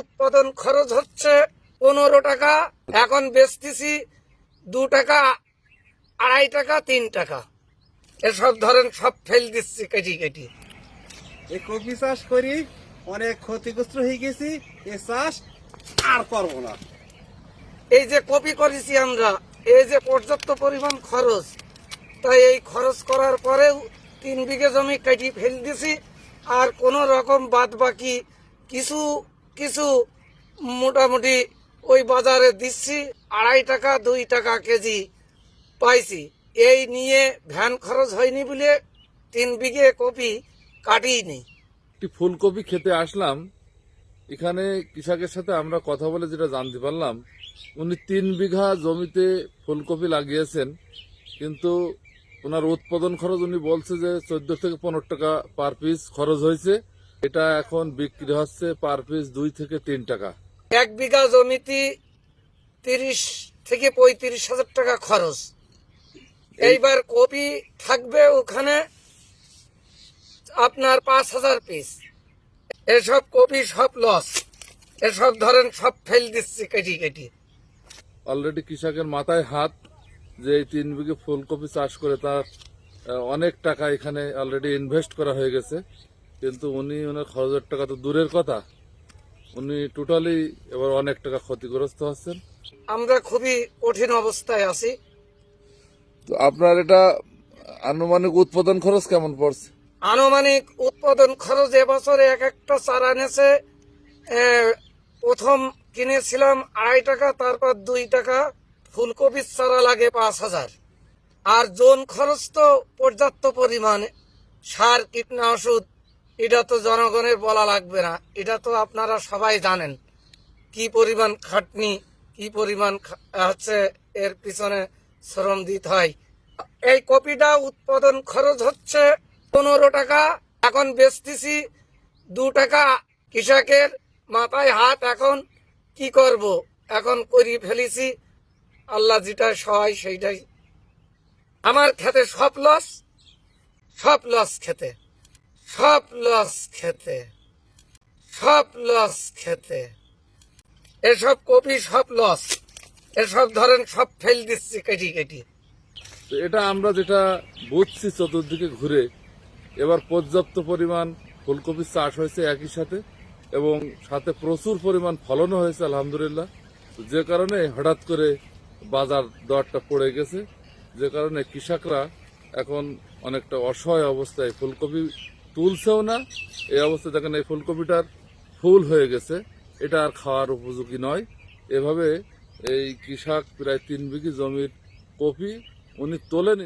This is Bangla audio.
উৎপাদন খরচ হচ্ছে পনেরো টাকা এখন বেচতেছি দু টাকা আড়াই টাকা তিন টাকা। এসব ধরেন সব ফেল দিচ্ছি কেটি কেটি। এই কপি চাষ করি অনেক ক্ষতিগ্রস্ত হয়ে গেছি এ চাষ আর করব না। এই যে কপি করেছি আমরা এই যে পর্যাপ্ত পরিমাণ খরচ তাই এই খরচ করার পরেও তিন বিঘে জমি কেটে ফেল দিছি আর কোনো রকম বাদ বাকি কিছু কিছু মোটামুটি ওই বাজারে দিচ্ছি, আড়াই টাকা, দুই টাকা কেজি পাইছি। এই নিয়ে ভ্যান খরচ হয়নি বলে তিন বিঘে কপি কাটিনি একটি ফুলকপি খেতে আসলাম। এখানে কৃষকের সাথে আমরা কথা বলে যেটা জানতে পারলাম, উনি তিন বিঘা জমিতে ফুলকপি লাগিয়েছেন, কিন্তু ওনার উৎপাদন খরচ উনি বলছে যে চোদ্দ থেকে পনেরো টাকা পার পিস খরচ হয়েছে। এটা এখন বিক্রি হচ্ছে পার পিস দুই থেকে তিন টাকা। এক বিঘা জমিতে তিরিশ থেকে পঁয়ত্রিশ হাজার টাকা খরচ। এইবার কপি থাকবে ওখানে আপনার পাঁচ হাজার পিস এসব কপি সব লস এসব ধরেন সব ফেল দিচ্ছে কেটি কেটি। অলরেডি কৃষকের মাথায় হাত যে এই তিন বিঘে ফুলকপি চাষ করে তার অনেক টাকা এখানে অলরেডি ইনভেস্ট করা হয়ে গেছে। কিন্তু উনি ওনার খরচের টাকা তো দূরের কথা। উনি টোটালি এবার অনেক টাকা ক্ষতিগ্রস্ত হচ্ছেন। আমরা খুবই কঠিন অবস্থায় আছি। তো আপনার এটা আনুমানিক উৎপাদন খরচ কেমন পড়ছে? আনুমানিক উৎপাদন খরচ এবছরে এক একটা চারা নেছে প্রথম কিনেছিলাম আড়াই টাকা তারপর দুই টাকা। ফুলকপির চারা লাগে পাঁচ হাজার। আর জোন খরচ তো পর্যাপ্ত পরিমাণে। সার কীটনাশক এটা তো জনগণের বলা লাগবে না। এটা তো আপনারা সবাই জানেন। কি পরিমাণ খাটনি, কি পরিমাণ হচ্ছে এর পিছনে শ্রম দিতে হয়। এই কপিটা উৎপাদন খরচ হচ্ছে পনেরো টাকা। এখন বেচতেছি দু টাকা। কৃষকের মাথায় হাত এখন কি করব? এখন করি ফেলেছি। আল্লাহ যেটা সহায় সেইটাই। আমার খেতে সব লস সব লস খেতে। সব লস খেতে, সব লস খেতে। এসব কপি সব লস এসব ধরেন সব ফেল দিচ্ছে কেটি কেটি। এটা আমরা যেটা বুঝছি চতুর্দিকে ঘুরে, এবার পর্যাপ্ত পরিমাণ ফুলকপির চাষ হয়েছে একই সাথে এবং সাথে প্রচুর পরিমাণ ফলনও হয়েছে, আলহামদুলিল্লাহ। যে কারণে হঠাৎ করে বাজার দরটা পড়ে গেছে, যে কারণে কৃষকরা এখন অনেকটা অসহায় অবস্থায় ফুলকপি তুলছেও না। এই অবস্থায় দেখেন এই ফুলকপিটার ফুল হয়ে গেছে। এটা আর খাওয়ার উপযোগী নয়। এভাবে এই কৃষক প্রায় তিন বিঘি জমির কপি উনি তোলেন।